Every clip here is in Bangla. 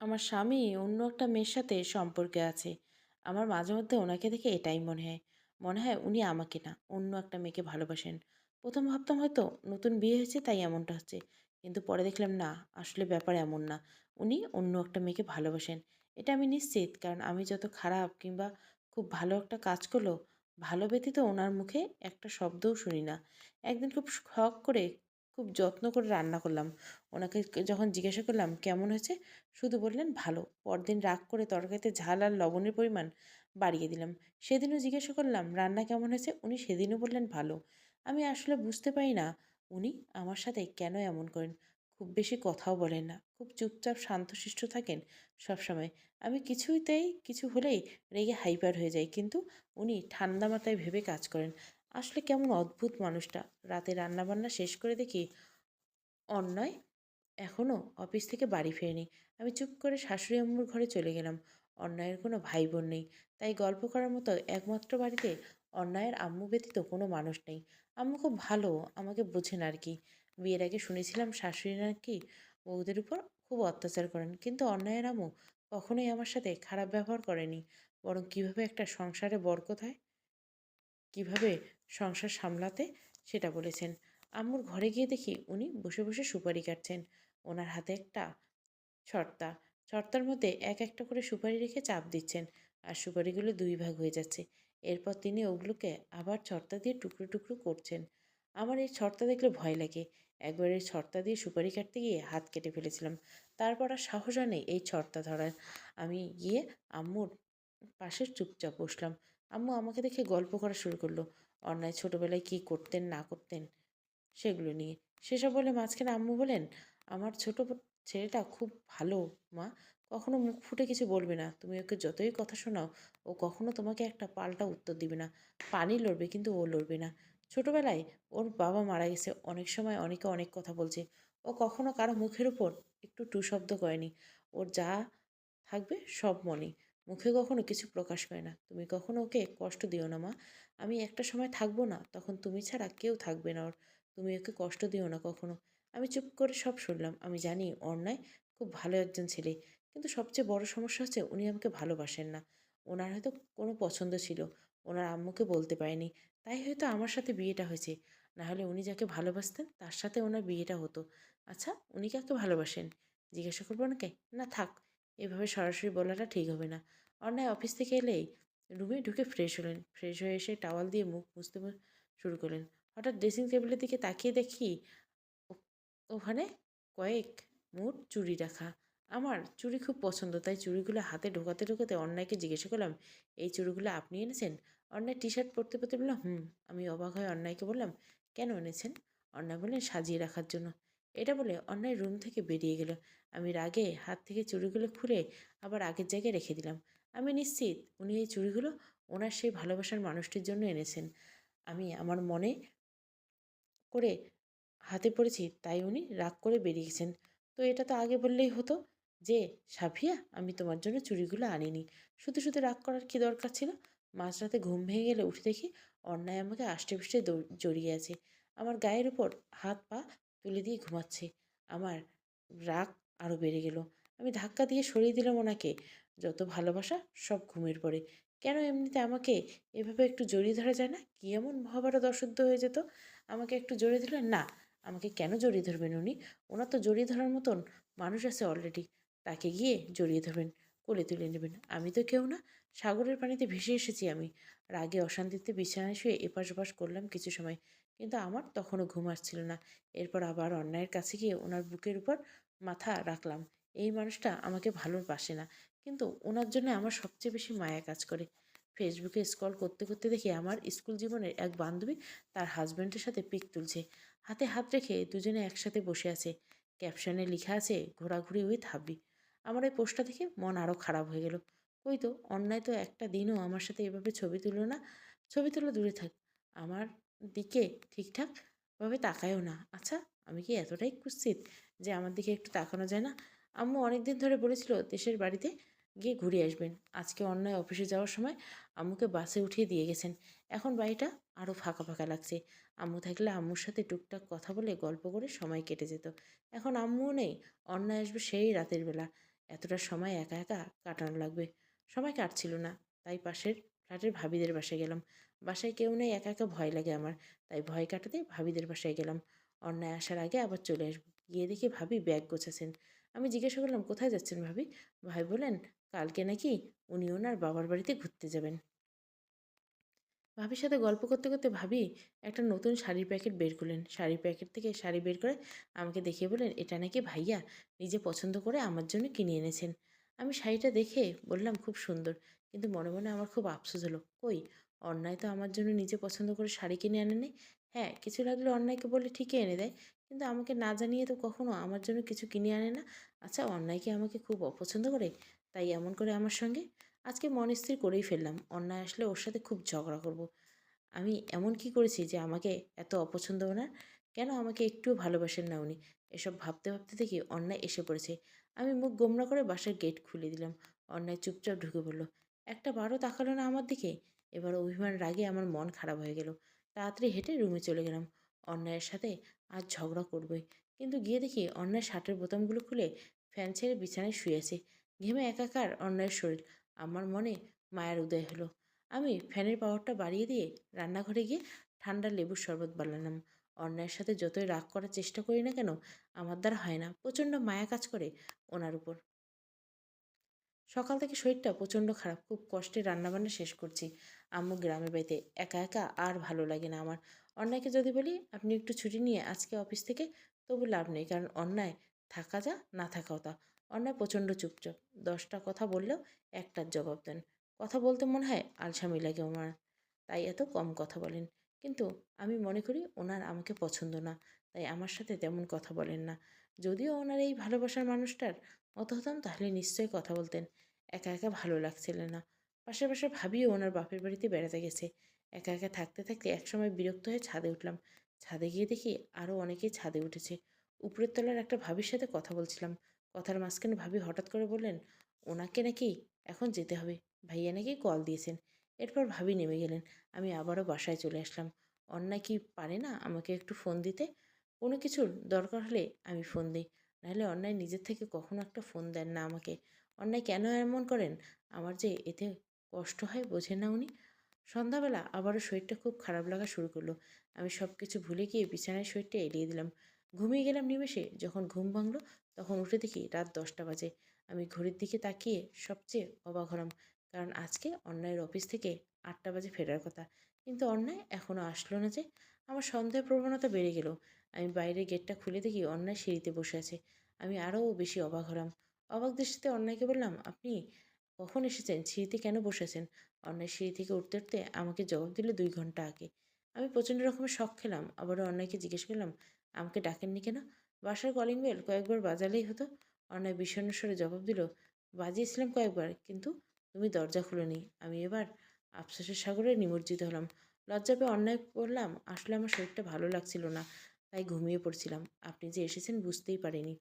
আমার স্বামী অন্য একটা মেয়ের সাথে সম্পর্কে আছে। আমার মাঝে মধ্যে ওনাকে দেখে এটাই মনে হয়। মনে হয় উনি আমাকে না, অন্য একটা মেয়েকে ভালোবাসেন। প্রথম ভাবতাম হয়তো নতুন বিয়ে হয়েছে, তাই এমনটা হচ্ছে। কিন্তু পরে দেখলাম না, আসলে ব্যাপার এমন না। উনি অন্য একটা মেয়েকে ভালোবাসেন। এটা আমি নিশ্চিত, কারণ আমি যত খারাপ কিংবা খুব ভালো একটা কাজ করল ভালো ব্যতীত ওনার মুখে একটা শব্দও শুনি না। একদিন খুব শখ করে খুব যত্ন করে রান্না করলাম। ওনাকে যখন জিজ্ঞাসা করলাম, কেমন হয়েছে? শুধু বললেন, ভালো। পরদিন রাগ করে তরকারিতে ঝাল আর লবণের পরিমাণ বাড়িয়ে দিলাম। সেদিনও জিজ্ঞাসা করলাম, রান্না কেমন হয়েছে? উনি সেদিনও বললেন, ভালো। আমি আসলে বুঝতে পারি না উনি আমার সাথে কেন এমন করেন। খুব বেশি কথাও বলেন না। খুব চুপচাপ শান্তশিষ্ট থাকেন সবসময়। আমি কিছুতেই, কিছু হলেই রেগে হাইপার হয়ে যাই। কিন্তু উনি ঠান্ডা মাথায় ভেবে কাজ করেন। আসলে কেমন অদ্ভুত মানুষটা। রাতে রান্নাবান্না শেষ করে দেখি অন্যায় এখনও অফিস থেকে বাড়ি ফেরেনি। আমি চুপ করে শাশুড়ি আম্মুর ঘরে চলে গেলাম। অন্যায়ের কোনো ভাই বোন নেই। তাই গল্প করার মতো একমাত্র বাড়িতে অন্যায়ের আম্মু ব্যতীত কোনো মানুষ নেই। আম্মু খুব ভালো, আমাকে বোঝেন আর কি। বিয়ের আগে শুনেছিলাম শাশুড়ি নাকি বউদের উপর খুব অত্যাচার করেন। কিন্তু অন্যায়ের আম্মু কখনোই আমার সাথে খারাপ ব্যবহার করেনি। বরং কীভাবে একটা সংসারে বরকত হয়? কীভাবে সংসার সামলাতে সেটা বলেছেন। আম্মুর ঘরে গিয়ে দেখি উনি বসে বসে সুপারি কাটছেন। ওনার হাতে একটা ছর্তা। ছর্তার মধ্যে এক একটা করে সুপারি রেখে চাপ দিচ্ছেন আর সুপারিগুলো দুই ভাগ হয়ে যাচ্ছে। এরপর তিনি ওগুলোকে আবার ছর্তা দিয়ে টুকরো টুকরো করছেন। আমার এই ছর্তা দেখলে ভয় লাগে। একবার এই ছর্তা দিয়ে সুপারি কাটতে গিয়ে হাত কেটে ফেলেছিলাম। তারপর আর সাহস নেই এই ছর্তা ধরার। আমি গিয়ে আম্মুর পাশে চুপচাপ বসলাম। আম্মু আমাকে দেখে গল্প করা শুরু করল। অন্যায় ছোটোবেলায় কী করতেন, না করতেন, সেগুলো নিয়ে। সেসব বলে মাঝখানে আম্মু বলেন, আমার ছোটো ছেলেটা খুব ভালো, মা। কখনো মুখ ফুটে কিছু বলবে না। তুমি ওকে যতই কথা শোনাও, ও কখনো তোমাকে একটা পাল্টা উত্তর দিবে না। পানি লড়বে কিন্তু ও লড়বে না। ছোটোবেলায় ওর বাবা মারা গেছে, অনেক সময় অনেকে অনেক কথা বলছে। ও কখনো কারও মুখের উপর একটু টু শব্দ করেনি। ওর যা থাকবে সব মনে। মুখে কখনো কিছু প্রকাশ করে না। তুমি কখনো ওকে কষ্ট দিও না, মা। আমি একটা সময় থাকব না, তখন তুমি ছাড়া কেউ থাকবে না ওর। তুমি ওকে কষ্ট দিও না কখনো। আমি চুপ করে সব শুনলাম। আমি জানি অন্যায় খুব ভালো একজন ছেলে, কিন্তু সবচেয়ে বড় সমস্যা হচ্ছে উনি আমাকে ভালোবাসেন না। ওনার হয়তো কোনো পছন্দ ছিল, ওনার আম্মুকে বলতে পারেনি, তাই হয়তো আমার সাথে বিয়েটা হয়েছে। নাহলে উনি যাকে ভালোবাসতেন, তার সাথে ওনার বিয়েটা হতো। আচ্ছা উনি কাকে ভালোবাসেন? জিজ্ঞাসা করব নাকি না থাক, এভাবে সরাসরি বলাটা ঠিক হবে না। অন্যায় অফিস থেকে এলেই রুমে ঢুকে ফ্রেশ হলেন। ফ্রেশ হয়ে এসে টাওয়াল দিয়ে মুখ মুছতে শুরু করলেন। হঠাৎ ড্রেসিং টেবিলের দিকে তাকিয়ে দেখি ওখানে কয়েক মুঠ চুড়ি রাখা। আমার চুড়ি খুব পছন্দ, তাই চুড়িগুলো হাতে ঢোকাতে ঢোকাতে অন্যায়কে জিজ্ঞাসা করলাম, এই চুড়িগুলো আপনি এনেছেন? অন্যায় টি শার্ট পরতে পরতে বললাম, হুম, আমি অবাক হয়ে অন্যায়কে বললাম, কেন এনেছেন? অন্যায় বললেন, সাজিয়ে রাখার জন্য। এটা বলে অন্যায় রুম থেকে বেরিয়ে গেল। আমি রাগে হাত থেকে চুড়িগুলো খুলে আবার আগের জায়গায় রেখে দিলাম। আমি নিশ্চিত উনি এই চুড়িগুলো ওনার সেই ভালোবাসার মানুষটির জন্য এনেছেন। আমি আমার মনে করে হাতে পড়েছি, তাই উনি রাগ করে বেরিয়ে গেছেন। তো এটা তো আগে বললেই হতো যে, সাফিয়া, আমি তোমার জন্য চুড়িগুলো আনিনি। শুধু শুধু রাগ করার কি দরকার ছিল? মাঝরাতে ঘুম ভেঙে গেলে উঠে দেখি অন্যায় আমাকে আষ্টে পৃষ্ঠে দৌ- জড়িয়ে আছে। আমার গায়ের উপর হাত পা তুলে দিয়ে ঘুমাচ্ছে। আমার রাগ আরও বেড়ে গেল। আমি ধাক্কা দিয়ে সরিয়ে দিলাম ওনাকে। যত ভালোবাসা সব ঘুমের পরে। কেন এমনিতে আমাকে এভাবে একটু জড়িয়ে ধরা যায় না? কি এমন মহাভারত অশুদ্ধ হয়ে যেত? আমাকে একটু জড়িয়ে ধরলেন? না, আমাকে কেন জড়িয়ে ধরবেন উনি? ওনার তো জড়িয়ে ধরার মতন মানুষ আছে অলরেডি তাকে গিয়ে জড়িয়ে ধরবেন, কোলে তুলে নেবেন। আমি তো কেউ না। সাগরের পানিতে ভেসে এসেছি আমি। রাগে, অশান্তিতে বিছানায় শুয়ে এপাশ ওপাশ করলাম কিছু সময়। কিন্তু আমার তখনও ঘুম আসছিল না। এরপর আবার অন্যায়ের কাছে গিয়ে ওনার বুকের উপর মাথা রাখলাম। এই মানুষটা আমাকে ভালোবাসে না। কিন্তু ওনার জন্য আমার সবচেয়ে বেশি মায়া কাজ করে। ফেসবুকে স্ক্রল করতে করতে দেখি আমার স্কুল জীবনের এক বান্ধবী তার হাজব্যান্ডের সাথে পিক তুলছে। হাতে হাত রেখে দুজনে একসাথে বসে আছে। ক্যাপশনে লেখা আছে, ঘোরাঘুরি উইথ হাবি আমার এই পোস্টটা দেখে মন আরও খারাপ হয়ে গেল। কই তো, অন্যায় তো একটা দিনও আমার সাথে এভাবে ছবি তুলো না। ছবি তোলা, দূরে থাক। আমার দিকে ঠিকঠাকভাবে তাকায়ও না। আচ্ছা আমি কি এতটাই কুৎসিত যে আমার দিকে একটু তাকানো যায় না? আম্মু অনেক দিন ধরে বলেছিল, দেশের বাড়িতে গিয়ে ঘুরে আসবেন। আজকে অন্যায় অফিসে যাওয়ার সময় আম্মুকে বাসে উঠিয়ে দিয়ে গেছেন। এখন বাড়িটা আরও ফাঁকা ফাঁকা লাগছে। আম্মু থাকলে আম্মুর সাথে টুকটাক কথা বলে গল্প করে সময় কেটে যেত। এখন আম্মুও নেই, অন্যায় আসবে সেই রাতের বেলা। এতটা সময় একা একা কাটানো লাগবে। সময় কাটছিল না, তাই পাশের ফ্ল্যাটের ভাবিদের বাসায় গেলাম। বাসায় কেউ নেই, একা একা ভয় লাগে আমার। তাই ভয় কাটাতে ভাবিদের বাসায় গেলাম। অন্যায় আসার আগে আবার চলে আসব। গিয়ে দেখি ভাবি ব্যাগ গোছাছেন আমি জিজ্ঞাসা করলাম, কোথায় যাচ্ছেন ভাবি? ভাই বলেন কালকে নাকি উনি ওনার বাবার বাড়িতে ঘুরতে যাবেন। ভাবির সাথে গল্প করতে করতে ভাবি একটা নতুন শাড়ির প্যাকেট বের করলেন। শাড়ির প্যাকেট থেকে শাড়ি বের করে আমাকে দেখিয়ে বললেন, এটা নাকি ভাইয়া নিজে পছন্দ করে আমার জন্য কিনে এনেছেন। আমি শাড়িটা দেখে বললাম, খুব সুন্দর। কিন্তু মনে মনে আমার খুব আফসোস হলো, কই, অন্যায় তো আমার জন্য নিজে পছন্দ করে শাড়ি কিনে আনে আনেনি হ্যাঁ কিছু লাগলে অন্যায়কে বলে ঠিকই এনে দেয়, কিন্তু আমাকে না জানিয়ে তো কখনো আমার জন্য কিছু কিনে আনে না। আচ্ছা অন্যায় কি আমাকে খুব অপছন্দ করে? তাই এমন করে আমার সঙ্গে আজকে মন স্থির করেই ফেললাম। অন্যায় আসলে ওর সাথে খুব ঝগড়া করব। আমি এমন কি করেছি যে আমাকে এত অপছন্দ ওনার কেন আমাকে একটুও ভালোবাসেন না উনি? এসব ভাবতে ভাবতে দেখি অন্যায় এসে পড়েছে। আমি মুখ গোমরা করে বাসার গেট খুলে দিলাম। অন্যায় চুপচাপ ঢুকে পড়ল। একটা বারও তাকালো না আমার দিকে। এবার অভিমান রাগে আমার মন খারাপ হয়ে গেল। তাড়াতাড়ি হেঁটে রুমে চলে গেলাম। অন্যায়ের সাথে আজ ঝগড়া করবই। কিন্তু গিয়ে দেখি অন্যায় শার্টের বোতামগুলো খুলে ফ্যান ছেড়ে বিছানায় শুয়েছে ঘেমে একাকার অন্যায়ের শরীর। আমার মনে মায়ের উদয় হলো। আমি ফ্যানের পাওয়ারটা বাড়িয়ে দিয়ে রান্নাঘরে গিয়ে ঠান্ডা লেবুর শরবত বানালাম। অন্যায়ের সাথে যতই রাগ করার চেষ্টা করি না কেন, আমার দ্বারা হয় না। প্রচণ্ড মায়া কাজ করে ওনার উপর। সকাল থেকে শরীরটা প্রচণ্ড খারাপ। খুব কষ্টে রান্নাবান্না শেষ করছি। আম্মু গ্রামের বাড়িতে একা একা আর ভালো লাগে না আমার। অন্যায়কে যদি বলি, আপনি একটু ছুটি নিয়ে আজকে অফিস থেকে, তবু লাভ নেই। কারণ অন্যায় থাকা যা, না থাকাও তা। অন্যায় প্রচণ্ড চুপচাপ। দশটা কথা বললেও একটার জবাব দেন। কথা বলতে মনে হয় আলসামি লাগে ওনার, তাই এত কম কথা বলেন। কিন্তু আমি মনে করি ওনার আমাকে পছন্দ না, তাই আমার সাথে তেমন কথা বলেন না। যদিও ওনার এই ভালোবাসার মানুষটার মতো হতাম, তাহলে নিশ্চয়ই কথা বলতেন। একা একা ভালো লাগছিল না। পাশে পাশে ভাবিও ওনার বাপের বাড়িতে বেড়াতে গেছে। একা একা থাকতে থাকতে একসময় বিরক্ত হয়ে ছাদে উঠলাম। ছাদে গিয়ে দেখি আরও অনেকেই ছাদে উঠেছে। উপরের তলার একটা ভাবির সাথে কথা বলছিলাম। কথার মাঝখানে ভাবি হঠাৎ করে বললেন, ওনাকে নাকি এখন যেতে হবে। ভাইয়া নাকি কল দিয়েছেন। এরপর ভাবি নেমে গেলেন। আমি আবারও বাসায় চলে আসলাম। অন্যায় কি পারে না আমাকে একটু ফোন দিতে? কোনো কিছুর দরকার হলে আমি ফোন দিই। নাহলে অন্যায় নিজের থেকে কখনো একটা ফোন দেন না আমাকে। অন্যায় কেন এমন করেন? আমার যে এতে কষ্ট হয় বোঝেন না উনি। সন্ধ্যাবেলা আবারও শরীরটা খুব খারাপ লাগা শুরু করল। আমি সব কিছু ভুলে গিয়ে বিছানায় শরীরটা এড়িয়ে দিলাম। ঘুমিয়ে গেলাম নিমেষে। যখন ঘুম ভাঙলো তখন উঠে দেখি রাত দশটা বাজে। আমি ঘড়ির দিকে তাকিয়ে সবচেয়ে অবাক হলাম, কারণ আজকে অন্যায়ের অফিস থেকে আটটা বাজে ফেরার কথা। কিন্তু অন্যায় এখনও আসলো না যে, আমার সন্দেহ প্রবণতা বেড়ে গেল। আমি বাইরে গেটটা খুলে দেখি অন্যায় সিঁড়িতে বসে আছে। আমি আরও বেশি অবাক হলাম। অবাক দৃষ্টিতে অন্যায়কে বললাম, আপনি কখন এসেছেন? সিঁড়িতে কেন বসেছেন অন্যায় সিঁড়ি থেকে উঠতে উঠতে আমাকে জবাব দিল দুই ঘণ্টা আগে। আমি প্রচণ্ড রকমের শখ খেলাম। আবারও অন্যায়কে জিজ্ঞেস করলাম, আমাকে ডাকেননি কেন? বাসার কলিং বেল কয়েকবার বাজালেই হতো। অন্যায় বিষণ্ণ স্বরে জবাব দিল, বাজিয়েছিলাম কয়েকবার, কিন্তু তুমি দরজা খুলোনি। আমি এবার আফসোসের সাগরে নিমজ্জিত হলাম। লজ্জা পেয়ে অন্যায় করলাম, আসলে আমার শরীরটা ভালো লাগছিল না, তাই ঘুমিয়ে পড়ছিলাম। আপনি যে এসেছেন বুঝতেই পারিনি।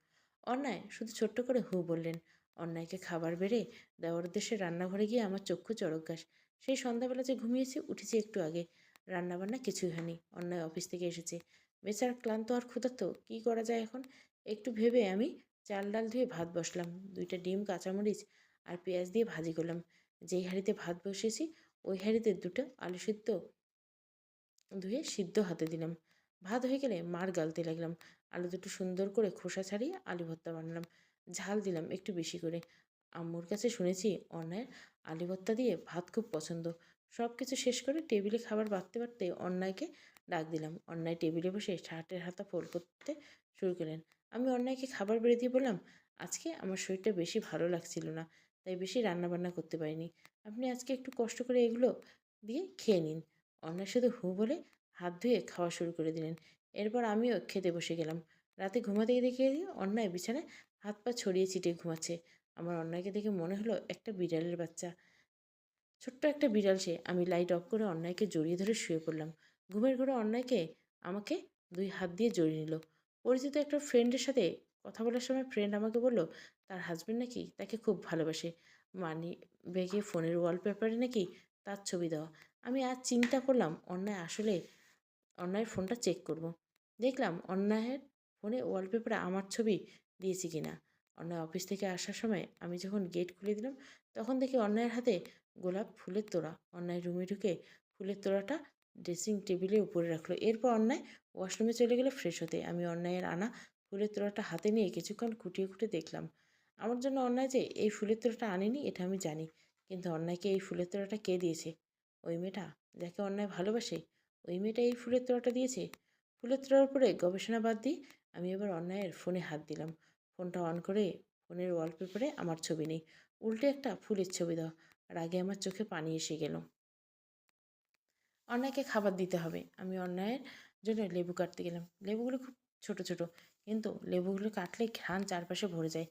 অন্যায়, শুধু ছোট্ট করে হু বললেন, অন্যায়কে খাবার বেড়ে দেওয়ার উদ্দেশ্যে রান্নাঘরে গিয়ে আমার চক্ষু চড়কগাস সেই সন্ধ্যাবেলা যে ঘুমিয়েছি, উঠেছি একটু আগে। রান্নাবান্না কিছুই হয়নি, অন্যায় অফিস থেকে এসেছে। বেচার ক্লান্ত আর ক্ষুধার্ত, কী করা যায় এখন? একটু ভেবে আমি চাল ডাল ধুয়ে ভাত বসলাম, দুইটা ডিম, কাঁচামরিচ আর পেঁয়াজ দিয়ে ভাজি করলাম। যেই হাঁড়িতে ভাত বসিয়েছি, ওই হাঁড়িতে দুটো আলু সিদ্ধ ধুয়ে সিদ্ধ হাতে দিলাম। ভাত হয়ে গেলে মার গালতে লাগলাম। আলু দুটো সুন্দর করে খোসা ছাড়িয়ে আলু ভর্তা বানালাম। ঝাল দিলাম একটু বেশি করে। আম্মুর কাছে শুনেছি অন্যায়ের আলু ভর্তা দিয়ে ভাত খুব পছন্দ। সব কিছু শেষ করে টেবিলে খাবার বাড়তে বাড়তে অন্যায়কে ডাক দিলাম। অন্যায় টেবিলে বসে শার্টের হাতা ফোল করতে শুরু করলেন। আমি অন্যায়কে খাবার বেড়ে দিয়ে বললাম, আজকে আমার শরীরটা বেশি ভালো লাগছিল না, তাই বেশি রান্নাবান্না করতে পারিনি। আপনি আজকে একটু কষ্ট করে এগুলো দিয়ে খেয়ে নিন। অন্যায় শুধু হু বলে হাত ধুয়ে খাওয়া শুরু করে দিলেন। এরপর আমিও খেতে বসে গেলাম। রাতে ঘুমাতে গিয়ে দেখে অন্যায় বিছানায় হাত পা ছড়িয়ে ছিটিয়ে ঘুমাচ্ছে। আমার অন্যায়কে দেখে মনে হলো একটা বিড়ালের বাচ্চা। ছোট্ট একটা বিড়াল সে। আমি লাইট অফ করে অন্যায়কে জড়িয়ে ধরে শুয়ে পড়লাম। ঘুমের ঘরে অন্যায়কে আমাকে দুই হাত দিয়ে জড়িয়ে নিল। পরিচিত একটা ফ্রেন্ডের সাথে কথা বলার সময় ফ্রেন্ড আমাকে বলল, তার হাজব্যান্ড নাকি তাকে খুব ভালোবাসে। মানি ব্যাগে ফোনের ওয়ালপেপারে নাকি তার ছবি দেওয়া। আমি আজ চিন্তা করলাম, অন্যায় আসলে অন্যায়ের ফোনটা চেক করব। দেখলাম অন্যায়ের ফোনে ওয়ালপেপারে আমার ছবি দিয়েছি কিনা। অন্যায় অফিস থেকে আসার সময় আমি যখন গেট খুলে দিলাম, তখন দেখি অন্যায়ের হাতে গোলাপ ফুলের তোড়া। অন্যায় রুমে ঢুকে ফুলের তোড়াটা ড্রেসিং টেবিলের উপরে রাখল। এরপর অন্যায় ওয়াশরুমে চলে গেলে ফ্রেশ হতে। আমি অন্যায়ের আনা ফুলের তোড়াটা হাতে নিয়ে কিছুক্ষণ খুঁটিয়ে খুঁটে দেখলাম। আমার জন্য অন্যায় যে এই ফুলের তোড়াটা আনেনি, এটা আমি জানি। কিন্তু অন্যায়কে এই ফুলের তোড়াটা কে দিয়েছে? ওই মেয়েটা যাকে অন্যায় ভালোবাসে, ওই মেয়েটা এই ফুলের তোড়াটা দিয়েছে? ফুলের তোড়ার উপরে গবেষণা বাদ দিয়ে আমি এবার অন্যায়ের ফোনে হাত দিলাম। ফোনটা অন করে ফোনের ওয়ালপেপারে আমার ছবি নেই। উল্টে একটা ফুলের ছবি দাও। আর আগে আমার চোখে পানি এসে গেল। অন্যায়কে খাবার দিতে হবে। আমি অন্যায়ের জন্য লেবু কাটতে গেলাম। লেবুগুলো খুব ছোট ছোট। কিন্তু লেবুগুলো কাটলে ঘ্রাণ চারপাশে ভরে যায়।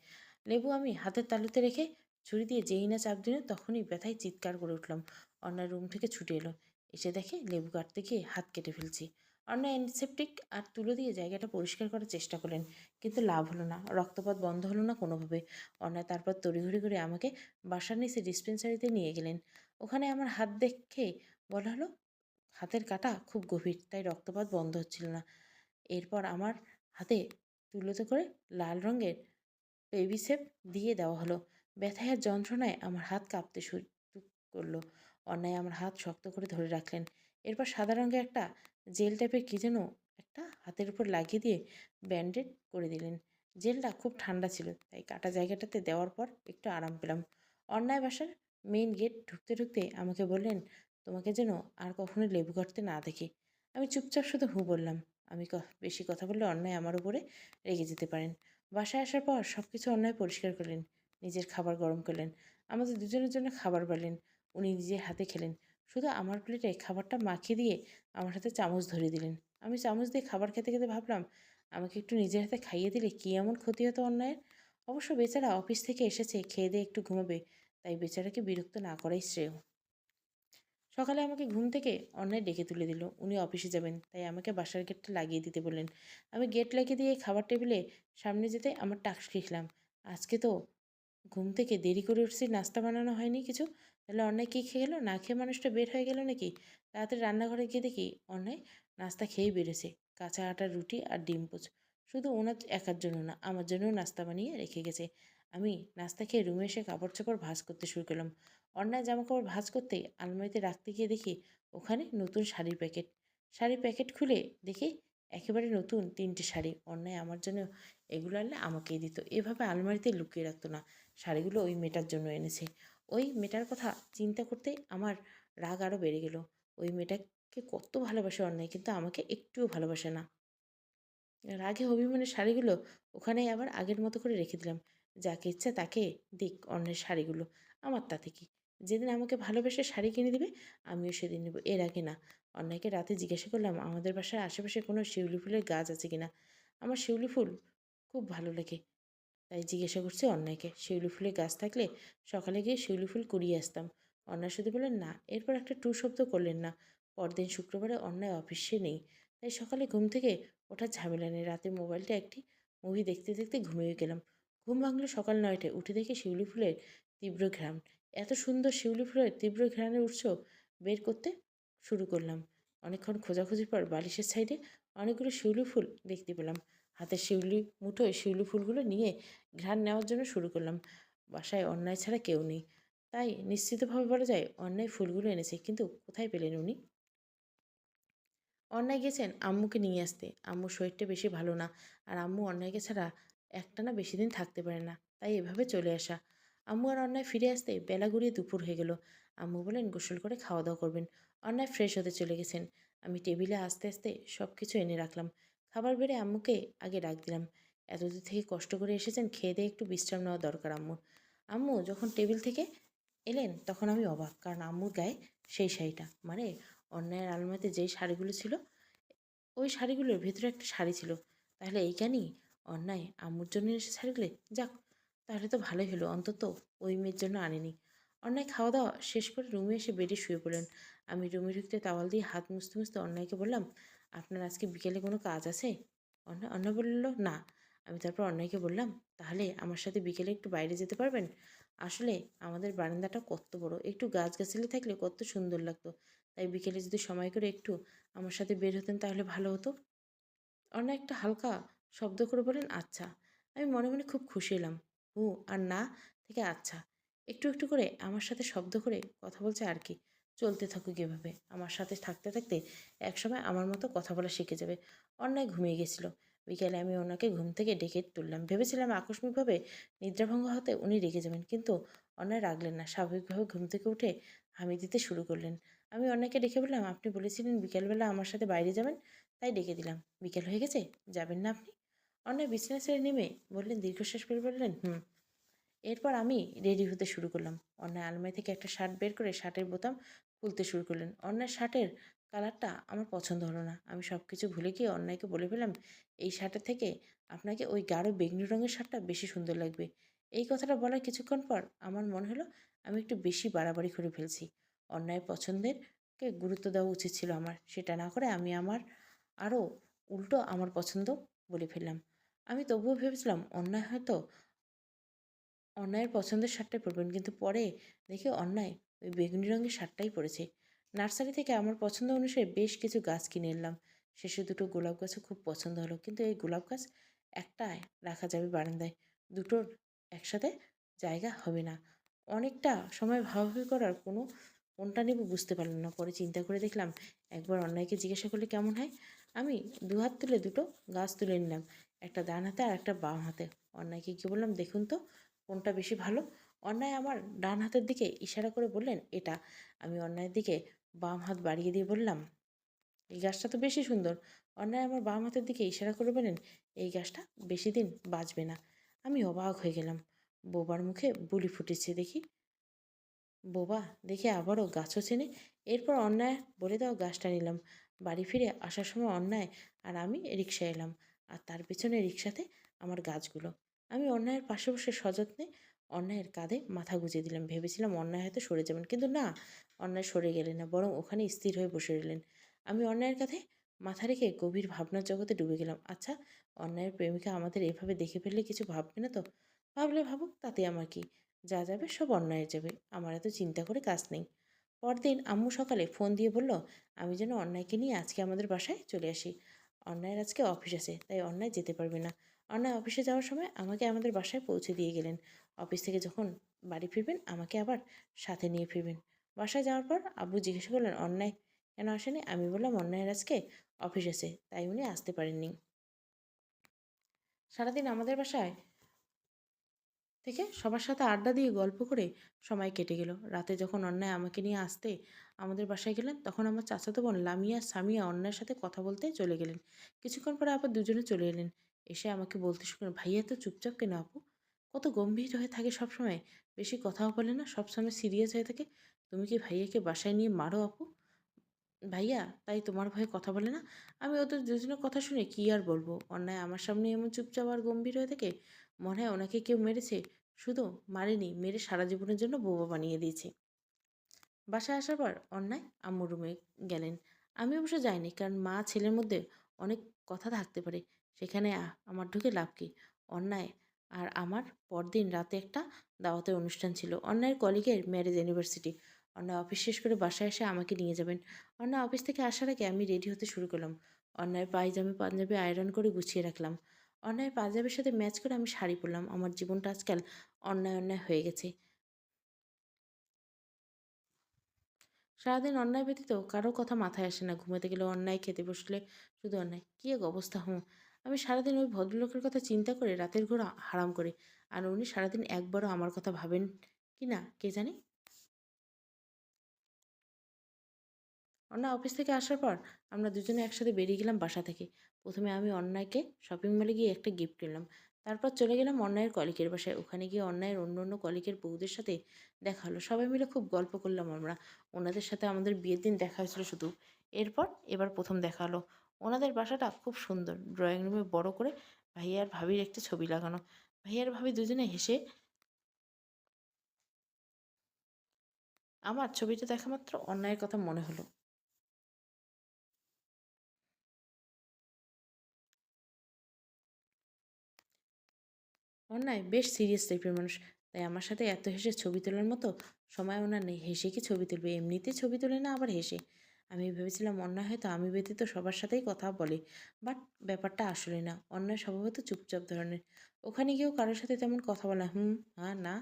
লেবু আমি হাতের তালুতে রেখে ছুরি দিয়ে যেই না চাপ দিল তখনই ব্যথায় চিৎকার করে উঠলাম। অন্যায় রুম থেকে ছুটে এলো। এসে দেখে লেবু কাটতে গিয়ে হাত কেটে ফেলছি। অন্যায় অ্যান্টিসেপটিক আর তুলো দিয়ে জায়গাটা পরিষ্কার করার চেষ্টা করলেন। কিন্তু লাভ হলো না। রক্তপাত বন্ধ হলো না কোনোভাবে। অন্যায় তারপর তড়িঘড়ি করে আমাকে বাসার নিচে ডিসপেন্সারিতে নিয়ে গেলেন। ওখানে আমার হাত দেখে বলা হলো হাতের কাটা খুব গভীর, তাই রক্তপাত বন্ধ হচ্ছিল না। এরপর আমার হাতে তুলোতে করে লাল রঙের বেবি সেপ দিয়ে দেওয়া হলো। ব্যথায় আর যন্ত্রণায় আমার হাত কাঁপতে শুরু করল। অন্যায় আমার হাত শক্ত করে ধরে রাখলেন। এরপর সাদা রঙের একটা জেল টাইপের কী যেন একটা হাতের উপর লাগিয়ে দিয়ে ব্যান্ডেড করে দিলেন। জেলটা খুব ঠান্ডা ছিল, তাই কাটা জায়গাটাতে দেওয়ার পর একটু আরাম পেলাম। অন্যায় বাসার মেইন গেট ঢুকতে ঢুকতে আমাকে বললেন তোমাকে যেন আর কখনো লেবু কাটতে না দেখি। আমি চুপচাপ শুধু হু বললাম। আমি বেশি কথা বললে অন্যায় আমার উপরে রেগে যেতে পারেন। বাসায় আসার পর সব কিছু অন্যায় পরিষ্কার করলেন, নিজের খাবার গরম করলেন, আমাদের দুজনের জন্য খাবার বাড়লেন, উনি নিজের হাতে খেলেন, শুধু আমার প্লেটে খাবারটা মাখিয়ে দিয়ে আমার হাতে চামচ ধরে দিলেন। আমি চামচ দিয়ে খাবার খেতে খেতে ভাবলাম, আমাকে একটু নিজের হাতে খাইয়ে দিলে কী এমন ক্ষতি হতো অন্যায়ের? অবশ্য বেচারা অফিস থেকে এসেছে, খেয়ে দিয়ে একটু ঘুমাবে, তাই বেচারাকে বিরক্ত না করাই শ্রেয়। সকালে আমাকে ঘুম থেকে অন্যায় ডেকে তুলে দিল। উনি অফিসে যাবেন, তাই আমাকে বাসার গেটটা লাগিয়ে দিতে বললেন। আমি গেট লাগিয়ে দিয়ে খাবার টেবিলে সামনে যেতে আমার টাক্স খেলাম আজকে তো ঘুম থেকে দেরি করে উঠছি, নাস্তা বানানো হয়নি কিছু। তাহলে অন্যায় কী খেয়ে গেলো? না খেয়ে মানুষটা বের হয়ে গেল নাকি? তাড়াতাড়ি রান্নাঘরে গিয়ে দেখি অন্যায় নাস্তা খেয়েই বেরোছে কাঁচা আটার রুটি আর ডিম পোচ। শুধু ওনার একার জন্য না, আমার জন্যও নাস্তা বানিয়ে রেখে গেছে। আমি নাস্তা খেয়ে রুমে এসে কাপড় চাপড় ভাঁজ করতে শুরু করলাম। অন্যায় জামাকাপড় ভাঁজ করতে আলমারিতে রাখতে গিয়ে দেখি ওখানে নতুন শাড়ির প্যাকেট। শাড়ির প্যাকেট খুলে দেখি একেবারে নতুন তিনটে শাড়ি। অন্যায় আমার জন্য এগুলো আনলে আমাকেই দিত। এভাবে আলমারিতে লুকিয়ে রাখতো না। শাড়িগুলো ওই মেয়েটার জন্য এনেছে। ওই মেয়েটার কথা চিন্তা করতে আমার রাগ আরও বেড়ে গেল। ওই মেয়েটাকে কত ভালোবাসে অন্যায়, কিন্তু আমাকে একটুও ভালোবাসে না। রাগে অভিমানের শাড়িগুলো ওখানে আবার আগের মতো করে রেখে দিলাম। যাকে ইচ্ছা তাকে দিক অন্যের শাড়িগুলো। আমার তাতে কি? যেদিন আমাকে ভালোবেসে শাড়ি কিনে দিবে, আমিও সেদিন নেব। এর আগে না। অন্যায়কে রাতে জিজ্ঞাসা করলাম, আমাদের বাসার আশেপাশে কোনো শিউলি ফুলের গাছ আছে কিনা? আমার শিউলি ফুল খুব ভালো লাগে। তাই জিজ্ঞাসা করছে অন্যায়কে, শিউলি ফুলের গাছ থাকলে সকালে গিয়ে শিউলি ফুল কুড়িয়ে আসতাম। অন্যায় শুধু বললেন, না, এরপর একটা টু শব্দ করলেন না। পরদিন শুক্রবারে অন্যায় অফিসে নেই। তাই সকালে ঘুম থেকে ওঠার ঝামেলা নেই। রাতে মোবাইলটা একটি মুভি দেখতে দেখতে ঘুমিয়ে গেলাম। ঘুম ভাঙলো সকাল নয়টায়। উঠে দেখি শিউলি ফুলের তীব্র ঘ্রাণ। এত সুন্দর শিউলি ফুলের তীব্র ঘ্রাণের উৎস বের করতে শুরু করলাম। অনেকক্ষণ খোঁজাখুঁজির পর বালিশের সাইডে অনেকগুলো শিউলি ফুল দেখতে পেলাম। হাতে শিউলি মুঠোয় শিউলি ফুলগুলো নিয়ে ঘ্রাণ নেওয়ার জন্য শুরু করলাম। বাসায় অন্যায় ছাড়া কেউ নেই। তাই নিশ্চিতভাবে বলা যায় অন্যায় ফুলগুলো এনেছে, কিন্তু কোথায় পেলেন উনি? অন্যায় গেছেন আম্মুকে নিয়ে আসতে। আম্মুর শরীরটা বেশি ভালো না। আর আম্মু অন্যায়কে ছাড়া একটানা বেশি দিন থাকতে পারে না, তাই এভাবে চলে আসা। আম্মু আর অন্যায় ফিরে আসতে বেলা গড়িয়ে দুপুর হয়ে গেল। আম্মু বলেন গোসল করে খাওয়া দাওয়া করবেন। অন্যায় ফ্রেশ হতে চলে গেছেন। আমি টেবিলে আস্তে আস্তে সব কিছু এনে রাখলাম। খাবার বেড়ে আম্মুকে আগে ডাক দিলাম। এতদূর থেকে কষ্ট করে এসেছেন, খেয়ে দিয়ে একটু বিশ্রাম নেওয়া দরকার আম্মুর আম্মু যখন টেবিল থেকে এলেন, তখন আমি অবাক, কারণ আম্মুর গায়ে সেই শাড়িটা। মানে অন্যায়ের আলমারিতে যেই শাড়িগুলো ছিল, ওই শাড়িগুলোর ভেতরে একটা শাড়ি ছিল। তাহলে এইখানেই অন্যায় আম্মুর জন্য এসে ছাড়লে, যাক, তাহলে তো ভালোই হলো, অন্তত ওই মেয়ের জন্য আনেনি। অন্যায় খাওয়া দাওয়া শেষ করে রুমে এসে বেডে শুয়ে পড়লেন। আমি রুমে ঢুকতে তাওয়াল দিয়ে হাত মুছতে মুছতে অন্যায়কে বললাম, আপনার আজকে বিকেলে কোনো কাজ আছে? অন্যায় অন্যায় বলল, না। আমি তারপর অন্যায়কে বললাম, তাহলে আমার সাথে বিকেলে একটু বাইরে যেতে পারবেন? আসলে আমাদের বারান্দাটা কত বড়, একটু গাছগাছালি থাকলে কত সুন্দর লাগতো। তাই বিকেলে যদি সময় করে একটু আমার সাথে বের হতেন তাহলে ভালো হতো। অন্য একটা হালকা শব্দ করে বলেন আচ্ছা। আমি মনে মনে খুব খুশি এলাম হু আর না? থেকে আচ্ছা। একটু একটু করে আমার সাথে শব্দ করে কথা বলছে আর কি। চলতে থাকুক এভাবে। আমার সাথে থাকতে থাকতে একসময় আমার মতো কথা বলা শিখে যাবে। অন্যায় ঘুমিয়ে গেছিল। বিকেলে আমি ওনাকে ঘুম থেকে ডেকে তুললাম। ভেবেছিলাম আকস্মিকভাবে নিদ্রাভঙ্গ হতে উনি রেগে যাবেন। কিন্তু অন্যায় রাগলেন না। স্বাভাবিকভাবে ঘুম থেকে উঠে হামি দিতে শুরু করলেন। আমি অন্যায়কে ডেকে বললাম, আপনি বলেছিলেন বিকেলবেলা আমার সাথে বাইরে যাবেন? তাই ডেকে দিলাম। বিকেল হয়ে গেছে। যাবেন না আপনি? অন্যায় বিছানা ছেড়ে নেমে বললেন, দীর্ঘশ্বাস ফেলে বললেন, হুম। এরপর আমি রেডি হতে শুরু করলাম। অন্যায় আলমারি থেকে একটা শার্ট বের করে শার্টের বোতাম খুলতে শুরু করলেন। অন্যায় শার্টের কালারটা আমার পছন্দ হলো না। আমি সব কিছু ভুলে গিয়ে অন্যায়কে বলে ফেলাম এই শার্টের থেকে আপনাকে ওই গাঢ় বেগনি রঙের শার্টটা বেশি সুন্দর লাগবে। এই কথাটা বলার কিছুক্ষণ পর আমার মনে হলো, আমি একটু বেশি বাড়াবাড়ি করে ফেলছি। অন্যায় পছন্দের কে গুরুত্ব দেওয়া উচিত ছিল আমার। সেটা না করে আমি আমার আরও উল্টো আমার পছন্দ বলে ফেললাম। আমি তবুও ভেবেছিলাম, অন্যায় হয়তো অন্যায়ের পছন্দের শার্টটাই পরবেন কিন্তু পরে দেখে অন্যায় ওই বেগুনি রঙের শার্টটাই পরেছে। নার্সারি থেকে আমার পছন্দ অনুসারে বেশ কিছু গাছ কিনে এলাম। শেষে দুটো গোলাপ গাছও খুব পছন্দ হলো। কিন্তু এই গোলাপ গাছ একটায় রাখা যাবে বারান্দায়। দুটোর একসাথে জায়গা হবে না। অনেকটা সময় ভাবাভাবি করার কোনো কোনটা নেব বুঝতে পারলাম না। পরে চিন্তা করে দেখলাম, একবার অন্যায়কে জিজ্ঞাসা করলে কেমন হয়? আমি দু হাত তুলে দুটো গাছ তুলে নিলাম। একটা ডান হাতে আর একটা বাম হাতে। অন্যায়কে কী বললাম? দেখুন তো, কোনটা বেশি ভালো? অন্যায় আমার ডান হাতের দিকে ইশারা করে বললেন, এটা। আমি অন্যায়ের দিকে বাম হাত বাড়িয়ে দিয়ে বললাম, এই গাছটা তো বেশি সুন্দর। অন্যায় আমার বাম হাতের দিকে ইশারা করে বলেন এই গাছটা বেশি দিন বাঁচবে না। আমি অবাক হয়ে গেলাম। বোবার মুখে বুলি ফুটেছে দেখি। বোবা, দেখে আবারও গাছও চেনে। এরপর অন্যায় বলে দেওয়া গাছটা নিলাম। বাড়ি ফিরে আসার সময় অন্যায় আর আমি রিক্সা এলাম। আর তার পেছনে রিক্সাতে আমার গাছগুলো। আমি অন্যায়ের পাশে বসে সযত্নে অন্যায়ের কাঁধে মাথা গুঁজে দিলাম। ভেবেছিলাম অন্যায় হয়তো সরে যাবেন, কিন্তু না, অন্যায় সরে গেলেন না, বরং ওখানে স্থির হয়ে বসে রইলেন। আমি অন্যায়ের কাঁধে মাথা রেখে গভীর ভাবনার জগতে ডুবে গেলাম। আচ্ছা অন্যায়ের প্রেমিকা আমাদের এভাবে দেখে ফেললে কিছু ভাববে না তো? ভাবলে ভাবুক, তাতে আমার কি? যা যাবে সব অন্যায়ের যাবে। আমার এত চিন্তা করে কাজ নেই। পরদিন আম্মু সকালে ফোন দিয়ে বলল, আমি যেন অন্যায়কে নিয়ে আজকে আমাদের বাসায় চলে আসি। অন্যায়ের আজকে অফিস আছে, তাই অন্যায় যেতে পারবে না। অন্যায় অফিসে যাওয়ার সময় আমাকে আমাদের বাসায় পৌঁছে দিয়ে গেলেন। অফিস থেকে যখন বাড়ি ফিরবেন, আমাকে আবার সাথে নিয়ে ফিরবেন। বাসায় যাওয়ার পর আব্বু জিজ্ঞেস করলেন, অন্যায় কেন আসেনি? আমি বললাম, অন্যায়ের আজকে অফিস আছে, তাই উনি আসতে পারেননি। সারাদিন আমাদের বাসায় থেকে সবার সাথে আড্ডা দিয়ে গল্প করে সময় কেটে গেল। রাতে যখন অন্যায় আমাকে নিয়ে আসতে আমাদের বাসায় গেলেন। তখন আমার চাচাতো বোন লামিয়া, সামিয়া অন্যায়ের সাথে কথা বলতে চলে গেলেন। কিছুক্ষণ পরে আবার দুজনে চলে এলেন। এসে আমাকে বলতে শুনলেন ভাইয়া তো চুপচাপ কেন আপু? কত গম্ভীর হয়ে থাকে সবসময়। বেশি কথাও বলে না, সবসময় সিরিয়াস হয়ে থাকে। তুমি কি ভাইয়াকে বাসায় নিয়ে মারো আপু? ভাইয়া, তাই তোমার ভয়ে কথা বলে না। আমি ওদের দুজনের কথা শুনে কী আর বলব? অন্যায় আমার সামনে এমন চুপচাপ আর গম্ভীর হয়ে থাকে। মনে হয় ওনাকে কেউ মেরেছে। শুধু মারেনি, মেরে সারা জীবনের জন্য বোবা বানিয়ে দিয়েছে। বাসায় আসার পর অন্যায় আম্মুর রুমে গেলেন। আমি অবশ্য যাইনি, কারণ মা ছেলের মধ্যে অনেক কথা থাকতে পারে। সেখানে আমার ঢুকে লাভ কী? অন্যায় আর আমার পরদিন রাতে একটা দাওয়াতের অনুষ্ঠান ছিল। অন্যায়ের কলিগের ম্যারেজ ইউনিভার্সিটি অন্যায় অফিস শেষ করে বাসায় এসে আমাকে নিয়ে যাবেন। অন্যায় অফিস থেকে আসার আগে আমি রেডি হতে শুরু করলাম। অন্যায় পায়জামে, পাঞ্জাবি আয়রন করে গুছিয়ে রাখলাম। অন্যায় পাঞ্জাবির সাথে ম্যাচ করে আমি শাড়ি পরলাম। আমার জীবনটা আজকাল অন্যায় অন্যায় হয়ে গেছে। সারাদিন অন্যায় ব্যতীত কারও কথা মাথায় আসে না। ঘুমাতে গেলে অন্যায় খেতে বসলে শুধু অন্যায়। কী এক অবস্থা হুম আমি সারাদিন ওই ভদ্রলোকের কথা চিন্তা করে রাতের ঘোর হারাম করে। আর উনি সারাদিন একবারও আমার কথা ভাবেন কি না, কে জানি? অন্যায় অফিস থেকে আসার পর আমরা দুজনে একসাথে বেরিয়ে গেলাম বাসা থেকে। প্রথমে আমি অন্যায়কে শপিং মলে গিয়ে একটা গিফট কিনলাম। তারপর চলে গেলাম অন্যায়ের কলিকের বাসায়। ওখানে গিয়ে অন্যায়ের অন্য অন্য কলিকের বউদের সাথে দেখা হলো। সবাই মিলে খুব গল্প করলাম আমরা। ওনাদের সাথে আমাদের বিয়ের দিন দেখা হয়েছিল শুধু। এরপর, এবার প্রথম দেখা হলো। ওনাদের বাসাটা খুব সুন্দর। ড্রয়িং রুমে বড় করে ভাইয়ার ভাবির একটা ছবি লাগানো। ভাইয়ার ভাবি দুজনে হেসে, আমার ছবিটা দেখা মাত্র অন্যায়ের কথা মনে হলো। অন্যায় বেশ সিরিয়াস টাইপের মানুষ। তাই আমার সাথে এত হেসে ছবি তোলার মতো সময় ওনার নেই। হেসে কি ছবি তুলবে? এমনিতে ছবি তোলে না, আবার হেসে। আমি ভেবেছিলাম অন্যায় হয়তো আমি ব্যতীত সবার সাথেই কথা বলে, বাট ব্যাপারটা আসলে না। অন্যায় স্বভাবত চুপচাপ ধরনের। ওখানে গিয়েও কারোর সাথে তেমন কথা বলা, হুম হ্যাঁ না।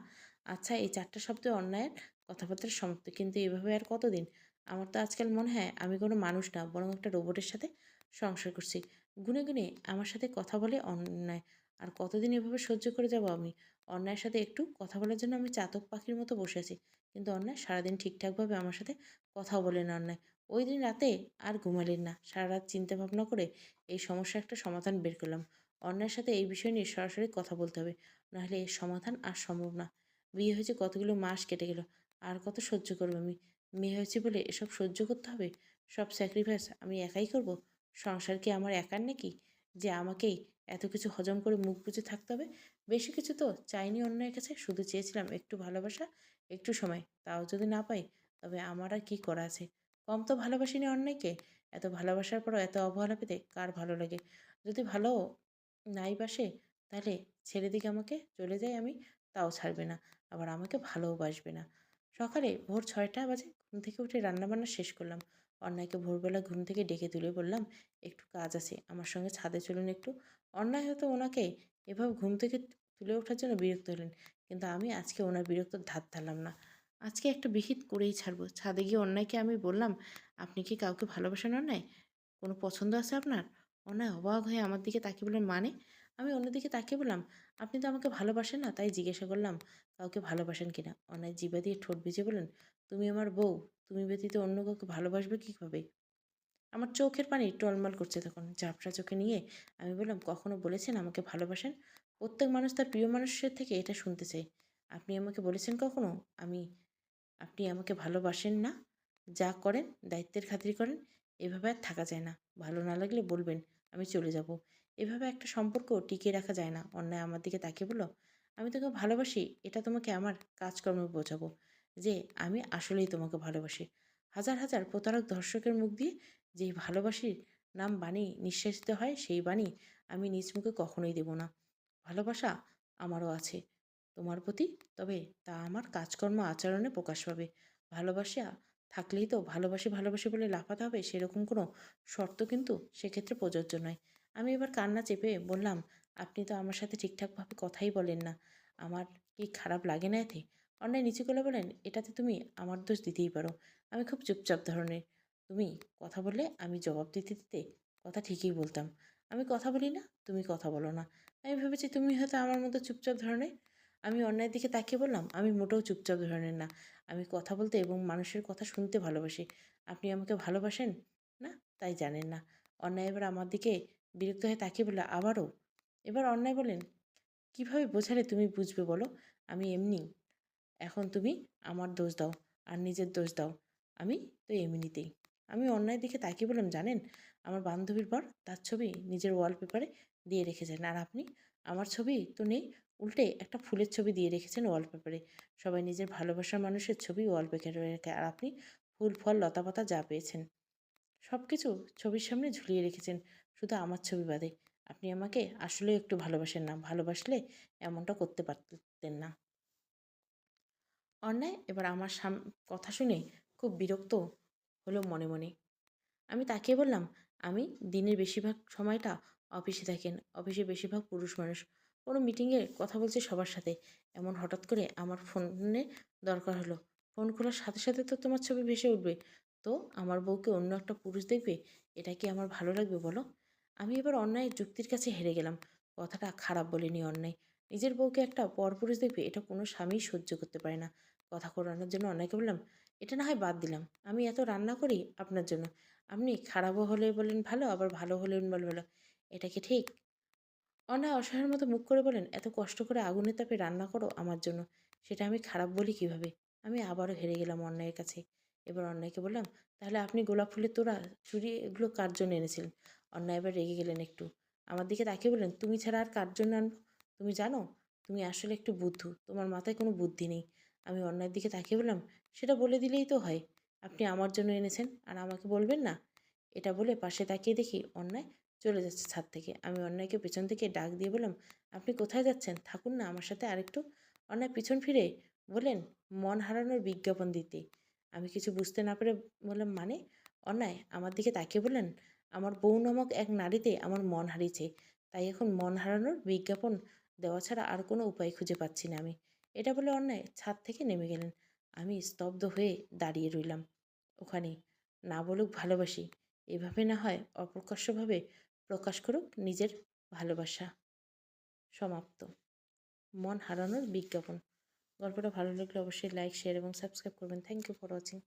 আচ্ছা এই চারটা শব্দ অন্যায়ের কথাবার্তার সমাপ্ত, কিন্তু এভাবে আর কতদিন? আমার তো আজকাল মনে হয় আমি কোনো মানুষ না, বরং একটা রোবটের সাথে সংসার করছি। গুনে গুনে আমার সাথে কথা বলে অন্যায় আর কতদিন এভাবে সহ্য করে যাব আমি? অন্যায়ের সাথে একটু কথা বলার জন্য আমি চাতক পাখির মতো বসে আছি। কিন্তু অন্যায় সারাদিন ঠিকঠাকভাবে আমার সাথে কথাও বলেন অন্যায়। ওই দিন রাতে আর ঘুমালেন না। সারা রাত চিন্তা ভাবনা করে এই সমস্যা একটা সমাধান বের করলাম। অন্যায়ের সাথে এই বিষয় নিয়ে সরাসরি কথা বলতে হবে। নাহলে এর সমাধান আর সম্ভব না। বিয়ে হয়েছে কতগুলো মাস কেটে গেল। আর কত সহ্য করব আমি? মেয়ে হয়েছে বলে এসব সহ্য করতে হবে? সব স্যাক্রিফাইস আমি একাই করব? সংসার কি আমার একার নাকি? যে আমাকেই এত কিছু হজম করে মুখ বুজে থাকতে হবে। বেশি কিছু তো চাইনি অন্যের কাছে, শুধু চেয়েছিলাম একটু ভালোবাসা, একটু সময়। তাও যদি না পাই, তবে আমার আর কী করা আছে? কম তো ভালোবাসিনি অন্যায়কে এত ভালোবাসার পরও এত অবহেলা পেতে কার ভালো লাগে? যদি ভালো নাই বাসে, তাহলে ছেড়ে দিকে আমাকে, চলে যাই আমি, তাও ছাড়বে না। আবার আমাকে ভালোবাসবে না। সকালে ভোর ছয়টা বাজে, ঘুম থেকে উঠে রান্নাবান্না শেষ করলাম। অন্যায়কে ভোরবেলা ঘুম থেকে ডেকে তুলে বললাম, একটু কাজ আছে, আমার সঙ্গে ছাদে চলুন একটু। অন্যায় হয়তো ওনাকে এভাবে ঘুম থেকে তুলে ওঠার জন্য বিরক্ত হলেন। কিন্তু আমি আজকে ওনার বিরক্ত ধার ধারলাম না। আজকে একটা বিহিত করেই ছাড়বো। ছাদে গিয়ে অন্যায়কে আমি বললাম, আপনি কি কাউকে ভালোবাসেন অন্যায়? কোনো পছন্দ আছে আপনার? অন্যায় অবাক হয়ে আমার দিকে তাকিয়ে বললেন মানে? আমি অন্যদিকে তাকিয়ে বললাম, আপনি তো আমাকে ভালোবাসেন না? তাই জিজ্ঞাসা করলাম, কাউকে ভালোবাসেন কিনা? অন্যায় জিবা দিয়ে ঠোঁট ভিজে বললেন, তুমি আমার বউ। তুমি ব্যতীত অন্য কাউকে ভালোবাসবে কীভাবে? আমার চোখের পানি টলমল করছে তখন ঝাপসা চোখে নিয়ে আমি বললাম, কখনো বলেছেন আমাকে ভালোবাসেন? প্রত্যেক মানুষ তার প্রিয় মানুষের থেকে এটা শুনতে চাই আপনি আমাকে বলেছেন কখনো? আমি, আপনি আমাকে ভালোবাসেন না। যা করেন, দায়িত্বের খাতির করেন, এভাবে আর থাকা যায় না। ভালো না লাগলে বলবেন, আমি চলে যাব। এভাবে একটা সম্পর্ক টিকিয়ে রাখা যায় না। অন্যায় আমার দিকে তাকিয়ে বলল, আমি তোকে ভালোবাসি, এটা তোমাকে আমার কাজকর্মে বোঝাবো যে আমি আসলেই তোমাকে ভালোবাসি। হাজার হাজার প্রতারক দর্শকের মুখ দিয়ে যেই ভালোবাসির নাম বাণী নিঃশ্বাসিত হয়, সেই বাণী আমি নিজ মুখে কখনোই দেব না। ভালোবাসা আমারও আছে, তোমার প্রতি, তবে তা আমার কাজকর্ম আচরণে প্রকাশ পাবে। ভালোবাসা থাকলেই তো ভালোবাসি ভালোবাসি বলে লাফাতে হবে, সেরকম কোনো শর্ত কিন্তু সেক্ষেত্রে প্রযোজ্য নয়। আমি এবার কান্না চেপে বললাম, আপনি তো আমার সাথে ঠিকঠাকভাবে কথাই বলেন না। আমার কি খারাপ লাগে না এতে? অন্যায় নিচু করে বলেন, এটাতে তুমি আমার দোষ দিতেই পারো। আমি খুব চুপচাপ ধরনের তুমি কথা বললে, আমি জবাব দিতে দিতে কথা ঠিকই বলতাম। আমি কথা বলি না, তুমি কথা বলো না। আমি ভেবেছি তুমি হয়তো আমার মতো চুপচাপ ধরনের। আমি অন্যায়ের দিকে তাকিয়ে বললাম, আমি মোটেও চুপচাপ ধরনের না। আমি কথা বলতে এবং মানুষের কথা শুনতে ভালোবাসি। আপনি আমাকে ভালোবাসেন না, তাই জানেন না। অন্যায় এবার আমার দিকে বিরক্ত হয়ে তাকিয়ে বলল, আবারও? এবার অন্যায় বলেন, কীভাবে বোঝালে তুমি বুঝবে বলো? আমি এমনি। এখন তুমি আমার দোষ দাও, আর নিজের দোষ দাও। আমি তো এমনিতেই। আমি অন্যায় দিকে তাকিয়ে বললাম, জানেন, আমার বান্ধবীর পর তার ছবি নিজের ওয়ালপেপারে দিয়ে রেখেছেন। আর আপনি? আমার ছবি তো নেই। উল্টে একটা ফুলের ছবি দিয়ে রেখেছেন ওয়ালপেপারে সবাই নিজের ভালোবাসার মানুষের ছবি ওয়ালপেপারে রেখে, আর আপনি ফুল, ফল, লতাপাতা যা পেয়েছেন সব কিছু ছবির সামনে ঝুলিয়ে রেখেছেন। শুধু আমার ছবি বাদে। আপনি আমাকে আসলে একটু ভালোবাসেন না। ভালোবাসলে এমনটা করতে পারতেন না। অন্যায়? এবার আমার সাম, কথা শুনে খুব বিরক্ত হলো মনে মনে। আমি তাকে বললাম, আমি দিনের বেশিরভাগ সময়টা অফিসে থাকেন। অফিসে বেশিরভাগ পুরুষ মানুষ। কোনো মিটিংয়ে কথা বলছে সবার সাথে। এমন হঠাৎ করে আমার ফোনে দরকার হলো। ফোন খোলার সাথে সাথে তো তোমার ছবি ভেসে উঠবে। তো আমার বউকে অন্য একটা পুরুষ দেখবে? এটা কি আমার ভালো লাগবে বলো? আমি এবার অন্যায় যুক্তির কাছে হেরে গেলাম। কথাটা খারাপ বলেনি অন্যায়। নিজের বউকে একটা পরপুরুষ দেখবে, এটা কোনো স্বামী সহ্য করতে পারে না। কথা করানোর জন্য অন্যায়কে বললাম এটা না হয় বাদ দিলাম। আমি এত রান্না করি আপনার জন্য। আপনি খারাপও হলে বলেন ভালো, আবার ভালো হলেন বলে ভালো। এটা কি ঠিক? অন্যায় অসহায়ের মতো মুখ করে বলেন, এত কষ্ট করে আগুনের তাপে রান্না করো আমার জন্য। সেটা আমি খারাপ বলি কীভাবে? আমি আবারও হেরে গেলাম অন্যায়ের কাছে। এবার অন্যায়কে বললাম, তাহলে আপনি গোলাপ ফুলের তোড়া, চুরি এগুলো কার জন্য এনেছিলেন? অন্যায় এবার রেগে গেলেন একটু। আমার দিকে তাকিয়ে বললেন, তুমি ছাড়া আর কার জন্য আনব? তুমি জানো? তুমি আসলে একটু বুদ্ধু। তোমার মাথায় কোনো বুদ্ধি নেই। আমি অন্যায়ের দিকে তাকিয়ে বললাম, সেটা বলে দিলেই তো হয়। আপনি আমার জন্য এনেছেন আর আমাকে বলবেন না। এটা বলে পাশে তাকিয়ে দেখি অন্যায় চলে যাচ্ছে ছাদ থেকে। আমি অন্যায়কে পেছন থেকে ডাক দিয়ে বললাম, আপনি কোথায় যাচ্ছেন? থাকুন না আমার সাথে আরেকটু। অন্যায় পিছন ফিরে বললেন, মন হারানোর বিজ্ঞাপন দিতে। আমি কিছু বুঝতে না পেরে বললাম মানে? অন্যায় আমার দিকে তাকিয়ে বললেন, আমার বউ নামক এক নারীতে আমার মন হারিয়েছে। তাই এখন মন হারানোর বিজ্ঞাপন দেওয়া ছাড়া আর কোনো উপায় খুঁজে পাচ্ছি না আমি। এটা বলে অন্যায় ছাদ থেকে নেমে গেলেন। আমি স্তব্ধ হয়ে দাঁড়িয়ে রইলাম। ওখানে না বলুক ভালোবাসি, এভাবে না হয় অপ্রকাশ্যভাবে প্রকাশ করুক নিজের ভালোবাসা। সমাপ্ত। মন হারানোর বিজ্ঞাপন। গল্পটা ভালো লাগলে অবশ্যই লাইক শেয়ার এবং সাবস্ক্রাইব করবেন। Thank you for watching